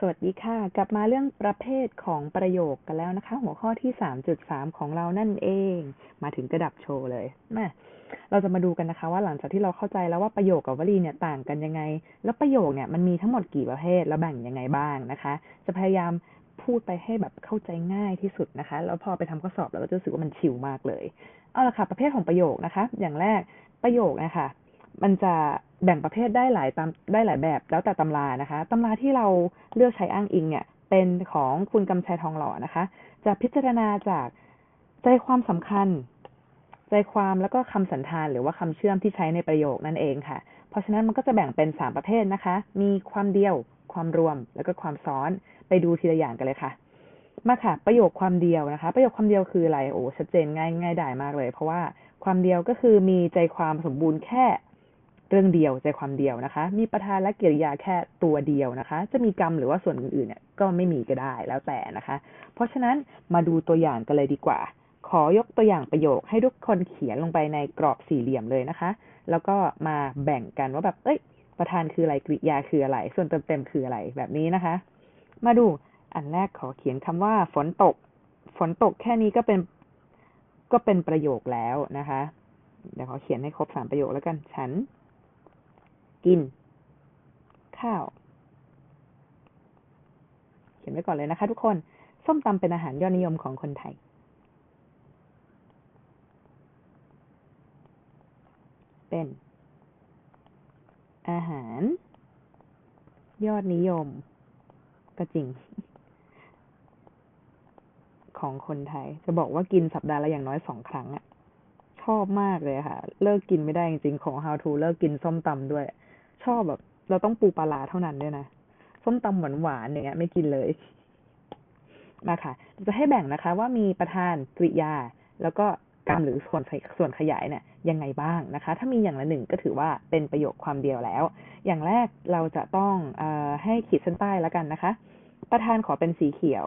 สวัสดีค่ะ กลับมาเรื่องประเภทของประโยคกันแล้วนะคะ หัวข้อที่ 3.3 ของเรานั่นเอง มาถึงกระดับโชว์เลยมาเราจะมาดูกันนะคะ ว่าหลังจากที่เราเข้าใจแล้วว่าประโยคกับวลีเนี่ยต่างกันยังไง แล้วประโยคเนี่ยมันมีทั้งหมดกี่ประเภทแล้วแบ่งยังไงบ้างนะคะ จะพยายามพูดไปให้แบบเข้าใจง่ายที่สุดนะคะ แล้วพอไปทำข้อสอบเราก็จะรู้สึกว่ามันชิลมากเลย เอาละค่ะ ประเภทของประโยคนะคะ อย่างแรกประโยคนะคะ มันจะ แบ่งประเภทได้หลายตามได้หลายแบบแล้วแต่ตำรานะคะตำราที่เราเลือกใช้อ้างอิงเนี่ยเป็นของคุณกำชัยทองหล่อนะคะ จะพิจารณาจากใจความสำคัญ ใจความแล้วก็คำสันธานหรือว่าคำเชื่อมที่ใช้ในประโยคนั่นเองค่ะ เพราะฉะนั้นมันก็จะแบ่งเป็นสามประเภทนะคะ มีความเดียว ความรวม แล้วก็ความซ้อนไปดูทีละอย่างกันเลยค่ะ มาค่ะ ประโยคความเดียวนะคะ ประโยคความเดียวคืออะไรโอ้ชัดเจนง่ายง่ายดายมากเลย เพราะว่าความเดียวก็คือมีใจความสมบูรณ์แค่ เรื่องเดียวใจความเดียวนะคะ มีประธานและกริยาแค่ตัวเดียวนะคะ จะมีกรรมหรือว่าส่วนอื่นๆเนี่ยก็ไม่มีก็ได้แล้วแต่นะคะ เพราะฉะนั้นมาดูตัวอย่างกันเลยดีกว่า ขอยกตัวอย่างประโยคให้ทุกคนเขียนลงไปในกรอบสี่เหลี่ยมเลยนะคะ แล้วก็มาแบ่งกันว่าแบบเอ้ย ประธานคืออะไรกริยาคืออะไร ส่วนเติมเต็มคืออะไรแบบนี้นะคะ มาดูอันแรกขอเขียนคำว่า ฝนตก ฝนตกแค่นี้ก็เป็นก็เป็นประโยคแล้วนะคะ เดี๋ยวขอเขียนให้ครบสามประโยคแล้วกัน ฉัน กิน ข้าว เขียนไว้ก่อนเลยนะคะ ทุกคน ส้มตำเป็นอาหารยอดนิยมของคนไทย เป็น อาหาร ยอดนิยม ก็จริง ของคนไทย จะบอกว่ากินสัปดาห์ละอย่างน้อยสองครั้งอะชอบมากเลยค่ะ เลิกกินไม่ได้จริงๆ ของ how to เลิกกินส้มตำด้วย ชอบแบบ เราต้องปูปลาเท่านั้นด้วยนะส้มตำหวานหวานอย่างเงี้ย ไม่กินเลย มาค่ะ จะให้แบ่งนะคะ ว่ามีประธานกริยา แล้วก็กรรมหรือส่วนส่วนขยายเนี่ยยังไงบ้างนะคะ ถ้ามีอย่างละหนึ่งก็ถือว่าเป็นประโยคความเดียวแล้ว อย่างแรกเราจะต้องอให้ขีดเส้นใต้แล้วกันนะคะ ประธานขอเป็นสีเขียว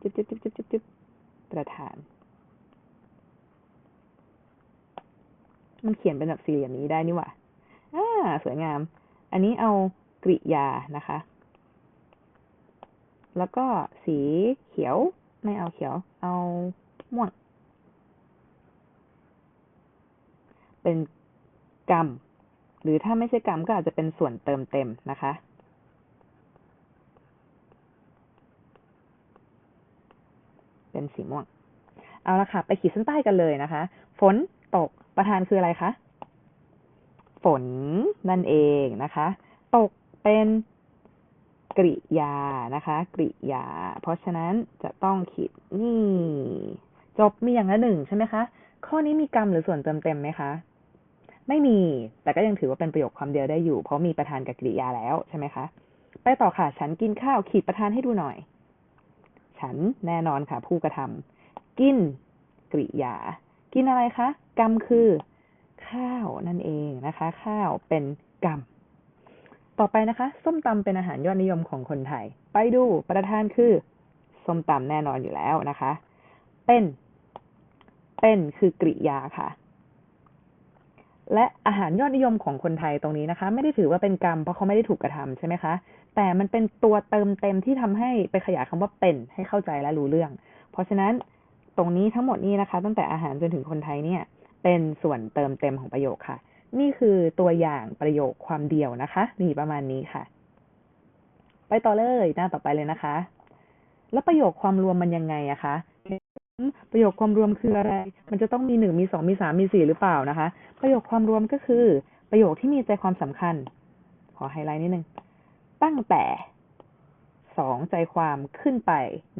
จิ๊บจิ๊บจิ๊บจิ๊บจิ๊บจิ๊บประธาน มันเขียนเป็นแบบสี่เหลี่ยมนี้ได้นี่หว่า สวยงาม อันนี้เอากริยานะคะ แล้วก็สีเขียว ไม่เอาเขียว เอาม่วง เป็นกรรม หรือถ้าไม่ใช่กรรมก็อาจจะเป็นส่วนเติมเต็มนะคะเป็นสีม่วง เอาละค่ะ ไปขีดเส้นใต้กันเลยนะคะ ฝนตกประธานคืออะไรคะ ฝนนั่นเองนะคะ ตกเป็นกริยานะคะ กริยา เพราะฉะนั้นจะต้องขีดนี่ จบมีอย่างละหนึ่งใช่ไหมคะ ข้อนี้มีกรรมหรือส่วนเติมเต็มไหมคะ ไม่มี แต่ก็ยังถือว่าเป็นประโยคความเดียวได้อยู่ เพราะมีประธานกับกริยาแล้วใช่ไหมคะ ไปต่อค่ะ ฉันกินข้าวขีดประธานให้ดูหน่อย ฉันแน่นอนค่ะ ผู้กระทำกิน กริยา กินอะไรคะ กรรมคือ ข้าวนั่นเองนะคะ ข้าวเป็นกรรม ต่อไปนะคะ ส้มตำเป็นอาหารยอดนิยมของคนไทย ไปดูประธานคือ ส้มตำแน่นอนอยู่แล้วนะคะ เป็น เป็นคือกริยาค่ะ และอาหารยอดนิยมของคนไทยตรงนี้นะคะ ไม่ได้ถือว่าเป็นกรรมเพราะเขาไม่ได้ถูกกระทำใช่ไหมคะ แต่มันเป็นตัวเติมเต็มที่ทำให้ไปขยายคำว่าเป็นให้เข้าใจและรู้เรื่อง เพราะฉะนั้นตรงนี้ทั้งหมดนี้นะคะ ตั้งแต่อาหารจนถึงคนไทยเนี่ย เป็นส่วนเติมเต็มของประโยคค่ะ นี่คือตัวอย่างประโยคความเดียวนะคะ มีประมาณนี้ค่ะ ไปต่อเลยหน้าต่อไปเลยนะคะ แล้วประโยคความรวมมันยังไงอะคะประโยคความรวมคืออะไร มันจะต้องมีหนึ่งมีสองมีสามมีสี่หรือเปล่านะคะ ประโยคความรวมก็คือ ประโยคที่มีใจความสำคัญ ขอไฮไลท์นิดนึง ตั้งแต่สองใจความขึ้นไป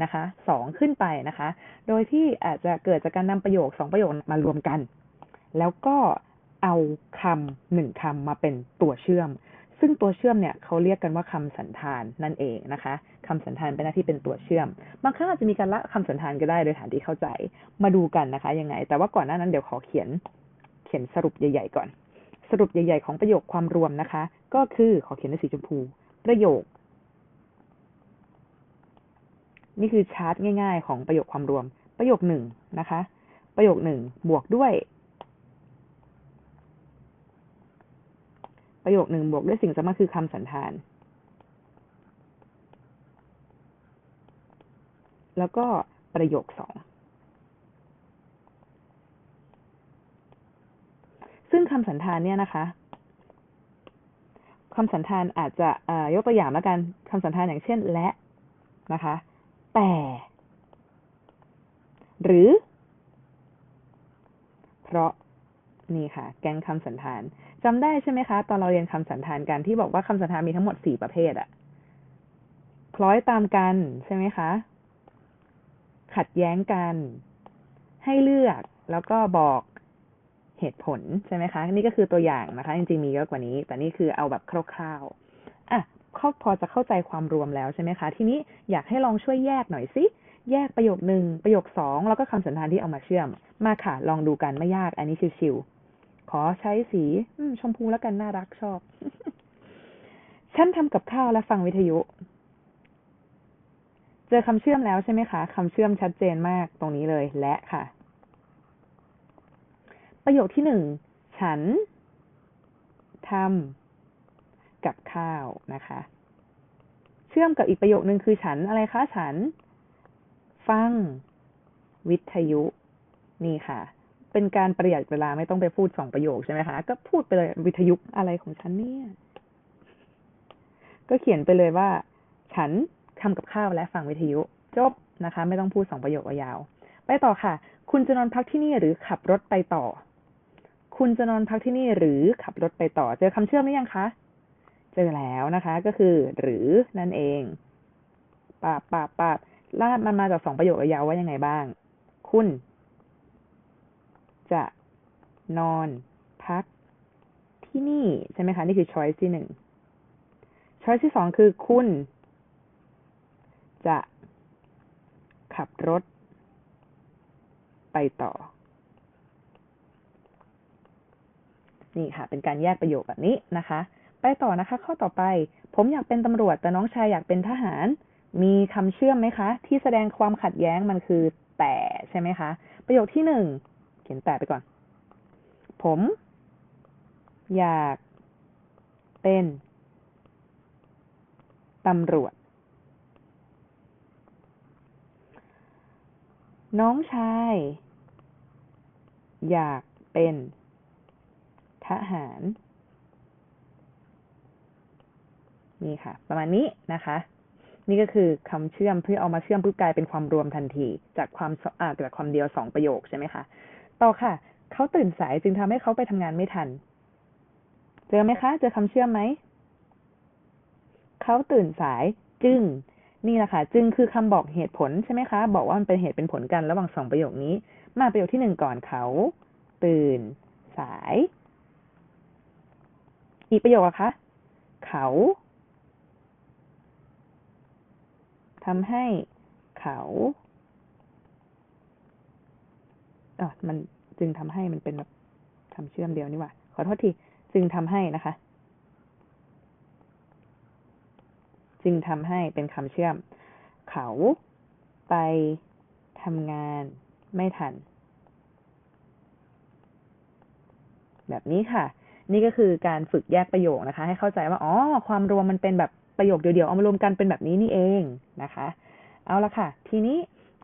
นะคะสองขึ้นไปนะคะ โดยที่อาจจะเกิดจากการนำประโยคสองประโยคมารวมกัน แล้วก็เอาคำหนึ่งคำมาเป็นตัวเชื่อม ซึ่งตัวเชื่อมเนี่ยเขาเรียกกันว่าคำสันธานนั่นเองนะคะคำสันธานเป็นหน้าที่เป็นตัวเชื่อม บางครั้งอาจจะมีการละคำสันธานก็ได้โดยฐานที่เข้าใจ มาดูกันนะคะยังไง แต่ว่าก่อนหน้านั้นเดี๋ยวขอเขียนเขียนสรุปใหญ่ ๆ ก่อน สรุปใหญ่ ๆ ของประโยคความรวมนะคะ ก็คือขอเขียนในสีชมพู ประโยค นี่คือชาร์ตง่าย ๆ ของประโยคความรวม ประโยคหนึ่งนะคะ ประโยคหนึ่งบวกด้วย ประโยคหนึ่งบวกด้วยสิ่งสำคัญคือคำสันธาน แล้วก็ประโยคสองซึ่งคำสันธานเนี่ยนะคะคำสันธานอาจจะยกตัวอย่างแล้วกันคำสันธานอย่างเช่นและนะคะ แต่ หรือ เพราะ นี่ค่ะ แกงคำสันธานจำได้ใช่ไหมคะ ตอนเราเรียนคำสันธานกันที่บอกว่าคำสันธานมีทั้งหมดสี่ประเภทอะคล้อยตามกันใช่ไหมคะ ขัดแย้งกัน ให้เลือกแล้วก็บอกเหตุผลใช่ไหมคะ นี่ก็คือตัวอย่างนะคะ จริงๆมีเยอะกว่านี้ แต่นี่คือเอาแบบคร่าวๆอะเขาพอจะเข้าใจความรวมแล้วใช่ไหมคะ ทีนี้อยากให้ลองช่วยแยกหน่อยสิ แยกประโยคหนึ่งประโยคสองแล้วก็คำสันธานที่เอามาเชื่อม มาค่ะ ลองดูกันไม่ยาก อันนี้ชิวๆ ขอใช้สีชมพูแล้วกันน่ารักชอบ ฉันทำกับข้าวและฟังวิทยุ เจอคำเชื่อมแล้วใช่ไหมคะคำเชื่อมชัดเจนมากตรงนี้เลย และค่ะ ประโยคที่หนึ่ง ฉันทำกับข้าวนะคะ เชื่อมกับอีกประโยคนึงคือฉันอะไรคะ ฉัน ฟัง วิทยุ นี่ค่ะ เป็นการประหยัดเวลาไม่ต้องไปพูดสองประโยคใช่ไหมคะ ก็พูดไปเลยวิทยุอะไรของฉันเนี่ย ก็เขียนไปเลยว่า ฉันทำกับข้าวและฟังวิทยุจบนะคะ ไม่ต้องพูดสองประโยคยาว ไปต่อค่ะ คุณจะนอนพักที่นี่หรือขับรถไปต่อ คุณจะนอนพักที่นี่หรือขับรถไปต่อ เจอคำเชื่อมหรือยังคะ เจอแล้วนะคะ ก็คือ หรือนั่นเองปาปาปาลาดมันมาจากสองประโยคยาวว่ายังไงบ้าง คุณ จะนอนพักที่นี่ใช่ไหมคะ นี่คือ choice ที่หนึ่ง choice ที่สองคือคุณ จะขับรถ ไปต่อ นี่ค่ะ เป็นการแยกประโยคแบบนี้นะคะ ไปต่อนะคะ ข้อต่อไป ผมอยากเป็นตำรวจ แต่น้องชายอยากเป็นทหาร มีคำเชื่อมไหมคะ ที่แสดงความขัดแย้งมันคือแต่ใช่ไหมคะ ประโยคที่หนึ่ง เขียนแต่ไปก่อน ผม อยากเป็นตำรวจ น้องชาย อยากเป็นทหาร นี่ค่ะ ประมาณนี้นะคะ นี่ก็คือคำเชื่อมเพื่อเอามาเชื่อมปุ๊บกลายเป็นความรวมทันที จากความอ่าจากความเดียวสองประโยคใช่ไหมคะ ต่อค่ะ เขาตื่นสายจึงทำให้เขาไปทำงานไม่ทัน เจอไหมคะ เจอคำเชื่อมไหม เขาตื่นสายจึง นี่แหละค่ะ จึงคือคำบอกเหตุผลใช่ไหมคะ บอกว่ามันเป็นเหตุเป็นผลกันระหว่างสองประโยคนี้ มาประโยคที่หนึ่งก่อนเขา ตื่นสาย อีกประโยคอะคะ เขาทำให้เขา เอะมันจึงทำให้มันเป็นแบบคำเชื่อมเดียวนี่ว่า ขอโทษที จึงทำให้นะคะ จึงทำให้เป็นคำเชื่อม เขาไปทำงานไม่ทัน แบบนี้ค่ะ นี่ก็คือการฝึกแยกประโยคนะคะ ให้เข้าใจว่า อ๋อ ความรวมมันเป็นแบบประโยคเดียวๆ เอามารวมกันเป็นแบบนี้นี่เองนะคะ เอาละค่ะ ทีนี้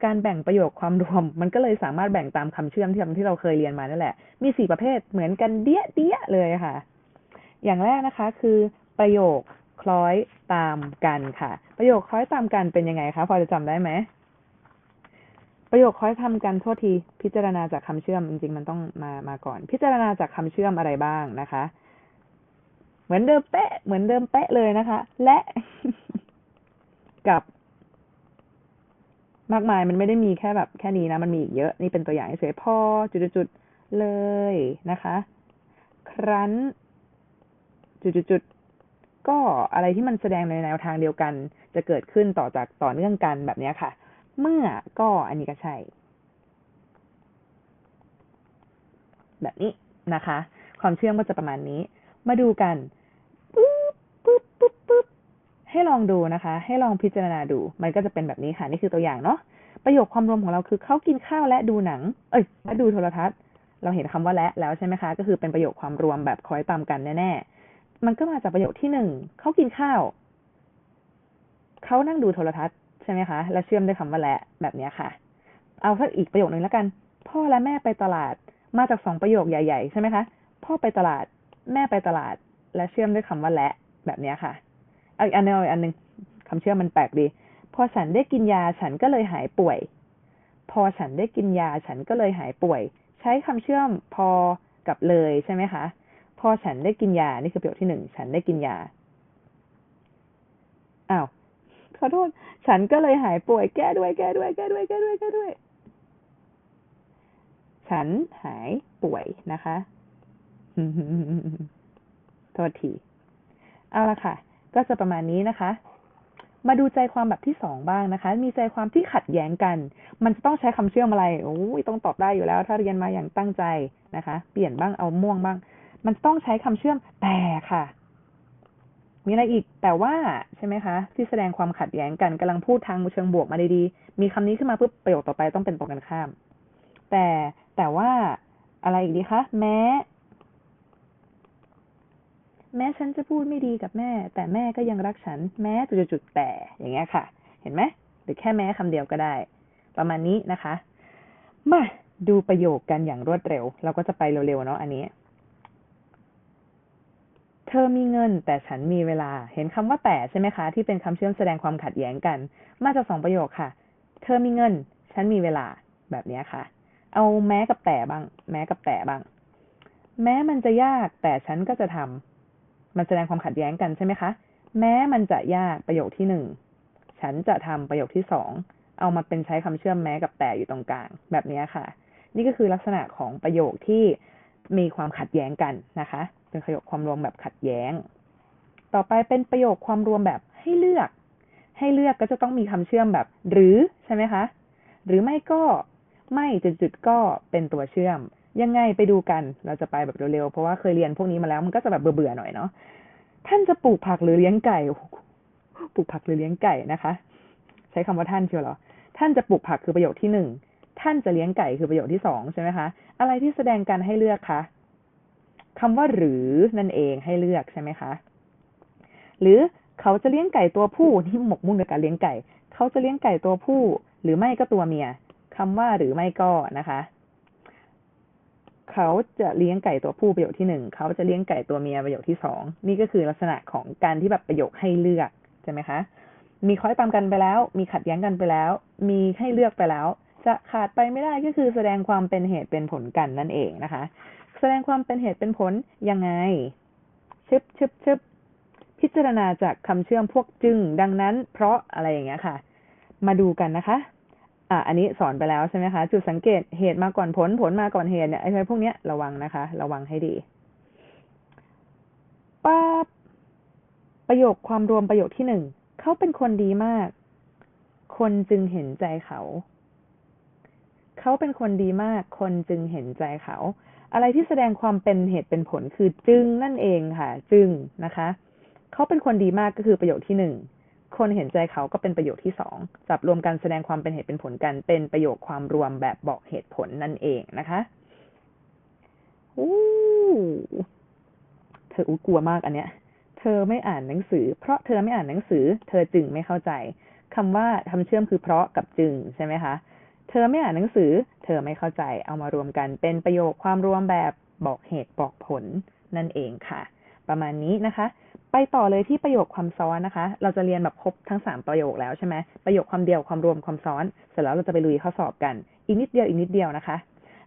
การแบ่งประโยคความรวม มันก็เลยสามารถแบ่งตามคำเชื่อมที่ที่เราเคยเรียนมานั่นแหละ มีสี่ประเภทเหมือนกันเดี้ยเดี้ยเลยค่ะ อย่างแรกนะคะคือประโยคคล้อยตามกันค่ะ ประโยคคล้อยตามกันเป็นยังไงคะ พอจะจำได้ไหมประโยคคล้อยทำกันโทษที พิจารณาจากคำเชื่อมจริงๆ มันต้องมามาก่อน พิจารณาจากคำเชื่อมอะไรบ้างนะคะ เหมือนเดิมเป๊ะ เหมือนเดิมเป๊ะเลยนะคะ และกับ มากมายมันไม่ได้มีแค่แบบแค่นี้นะ มันมีอีกเยอะ นี่เป็นตัวอย่างเฉยพอจุดๆเลยนะคะ ครั้น จุดๆก็อะไรที่มันแสดงในแนวทางเดียวกัน จะเกิดขึ้นต่อจากต่อเนื่องกันแบบนี้ค่ะ เมื่อก็อันนี้ก็ใช่ แบบนี้นะคะ ความเชื่อมก็จะประมาณนี้ มาดูกัน ให้ลองดูนะคะ ให้ลองพิจารณาดู มันก็จะเป็นแบบนี้ค่ะ นี่คือตัวอย่างเนาะ ประโยคความรวมของเราคือเขากินข้าวและดูหนัง เอ้ย และดูโทรทัศน์ เราเห็นคำว่าและแล้วใช่ไหมคะ ก็คือเป็นประโยคความรวมแบบคอยตามกันแน่ๆ มันก็มาจากประโยคที่หนึ่ง เขากินข้าว เขานั่งดูโทรทัศน์ใช่ไหมคะ แล้วเชื่อมด้วยคำว่าและแบบนี้ค่ะ เอาสักอีกประโยคหนึ่งแล้วกัน พ่อและแม่ไปตลาด มาจากสองประโยคใหญ่ ๆ ใช่ไหมคะ พ่อไปตลาด แม่ไปตลาด และเชื่อมด้วยคำว่าและแบบนี้ค่ะ เอาอีกอันนึงเอาอีกอันหนึงคำเชื่อมมันแปลกดี พอฉันได้กินยาฉันก็เลยหายป่วย พอฉันได้กินยาฉันก็เลยหายป่วย ใช้คำเชื่อมพอกับเลยใช่ไหมคะ พอฉันได้กินยา นี่คือประโยคที่หนึ่ง ฉันได้กินยา อ้าว ขอโทษ ฉันก็เลยหายป่วย แก้ด้วย แก้ด้วย แก้ด้วย แก้ด้วย แก้ด้วย ฉันหายป่วยนะคะ โทษที เอาละค่ะ ก็จะประมาณนี้นะคะ มาดูใจความแบบที่สองบ้างนะคะ มีใจความที่ขัดแย้งกัน มันจะต้องใช้คำเชื่อมอะไรโอ้ยต้องตอบได้อยู่แล้ว ถ้าเรียนมาอย่างตั้งใจนะคะ เปลี่ยนบ้างเอาม่วงบ้าง มันต้องใช้คำเชื่อมแต่ค่ะมีอะไรอีกแต่ว่าใช่ไหมคะ ที่แสดงความขัดแย้งกันกำลังพูดทางเชิงบวกมาดีๆ มีคำนี้ขึ้นมาปุ๊บประโยคต่อไปต้องเป็นตรงกันข้าม แต่แต่ว่าอะไรอีกดีคะ แม้ แม้ฉันจะพูดไม่ดีกับแม่ แต่แม่ก็ยังรักฉัน แม้จุดๆแต่อย่างเงี้ยค่ะ เห็นไหมหรือแค่แม้คำเดียวก็ได้ ประมาณนี้นะคะ มาดูประโยคกันอย่างรวดเร็ว เราก็จะไปเร็วๆเนาะอันนี้ เธอมีเงินแต่ฉันมีเวลา เห็นคำว่าแต่ใช่ไหมคะ ที่เป็นคำเชื่อมแสดงความขัดแย้งกัน มาจากสองประโยคค่ะ เธอมีเงิน ฉันมีเวลาแบบเนี้ยค่ะ เอาแม้กับแต่บ้าง แม้กับแต่บ้าง แม้มันจะยากแต่ฉันก็จะทำ มันแสดงความขัดแย้งกันใช่ไหมคะ แม้มันจะยากประโยคที่หนึ่งฉันจะทำประโยคที่สองเอามาเป็นใช้คำเชื่อมแม้กับแต่อยู่ตรงกลาง แบบนี้ค่ะ นี่ก็คือลักษณะของประโยคที่มีความขัดแย้งกันนะคะ เป็นประโยคความรวมแบบขัดแย้ง ต่อไปเป็นประโยคความรวมแบบให้เลือก ให้เลือกก็จะต้องมีคำเชื่อมแบบ หรือใช่ไหมคะ หรือไม่ก็ไม่จุดๆก็เป็นตัวเชื่อม ยังไงไปดูกัน เราจะไปแบบเร็วๆ เพราะว่าเคยเรียนพวกนี้มาแล้ว มันก็จะแบบเบื่อๆหน่อยเนาะ ท่านจะปลูกผักหรือเลี้ยงไก่ ปลูกผักหรือเลี้ยงไก่นะคะ ใช้คำว่าท่านเชียวเหรอ ท่านจะปลูกผักคือประโยคที่หนึ่ง ท่านจะเลี้ยงไก่คือประโยคที่สองใช่ไหมคะ อะไรที่แสดงการให้เลือกคะคำว่าหรือนั่นเองให้เลือกใช่ไหมคะ หรือเขาจะเลี้ยงไก่ตัวผู้นี่หมกมุ่นกับการเลี้ยงไก่ เขาจะเลี้ยงไก่ตัวผู้ หรือไม่ก็ตัวเมียคำว่าหรือไม่ก็นะคะ เขาจะเลี้ยงไก่ตัวผู้ประโยคที่หนึ่งเขาจะเลี้ยงไก่ตัวเมียประโยคที่สองนี่ก็คือลักษณะของการที่แบบประโยคให้เลือกใช่ไหมคะมีค้อยตามกันไปแล้ว มีขัดแย้งกันไปแล้ว มีให้เลือกไปแล้ว จะขาดไปไม่ได้ก็คือแสดงความเป็นเหตุเป็นผลกันนั่นเองนะคะ แสดงความเป็นเหตุเป็นผลยังไงชึบชึบชึบพิจารณาจากคำเชื่อมพวกจึง ดังนั้น เพราะอะไรอย่างเงี้ยค่ะ มาดูกันนะคะ อะอันนี้สอนไปแล้วใช่ไหมคะจุดสังเกตเหตุมาก่อนผลผลมาก่อนเหตุเนี่ยไอ้พวกเนี้ยระวังนะคะ ระวังให้ดีป๊าบประโยคความรวมประโยคที่หนึ่งเขาเป็นคนดีมาก คนจึงเห็นใจเขา เขาเป็นคนดีมาก คนจึงเห็นใจเขา อะไรที่แสดงความเป็นเหตุเป็นผลคือจึงนั่นเองค่ะ จึงนะคะ เขาเป็นคนดีมากก็คือประโยคที่หนึ่ง คนเห็นใจเขาก็เป็นประโยคที่สองจับรวมกันแสดงความเป็นเหตุเป็นผลกัน เป็นประโยคความรวมแบบบอกเหตุผลนั่นเองนะคะอู้เธออู้กลัวมากอันเนี้ย เธอไม่อ่านหนังสือ เพราะเธอไม่อ่านหนังสือ เธอจึงไม่เข้าใจคำว่าทำเชื่อมคือเพราะกับจึงใช่ไหมคะ เธอไม่อ่านหนังสือ เธอไม่เข้าใจ เอามารวมกันเป็นประโยคความรวมแบบบอกเหตุบอกผลนั่นเองค่ะ ประมาณนี้นะคะ ไปต่อเลยที่ประโยคความซ้อนนะคะ เราจะเรียนแบบครบทั้งสามประโยคแล้วใช่ไหมประโยคความเดียวความรวมความซ้อน เสร็จแล้วเราจะไปลุยข้อสอบกัน อีกนิดเดียวอีกนิดเดียวนะคะ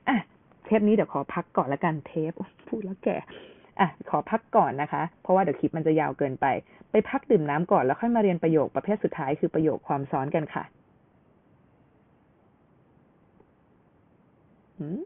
อะเทปนี้เดี๋ยวขอพักก่อนละกันเทปพูดแล้วแก่อะขอพักก่อนนะคะ เพราะว่าเดี๋ยวคลิปมันจะยาวเกินไป ไปพักดื่มน้ำก่อนแล้วค่อยมาเรียนประโยคประเภทสุดท้ายคือประโยคความซ้อนกันค่ะหืม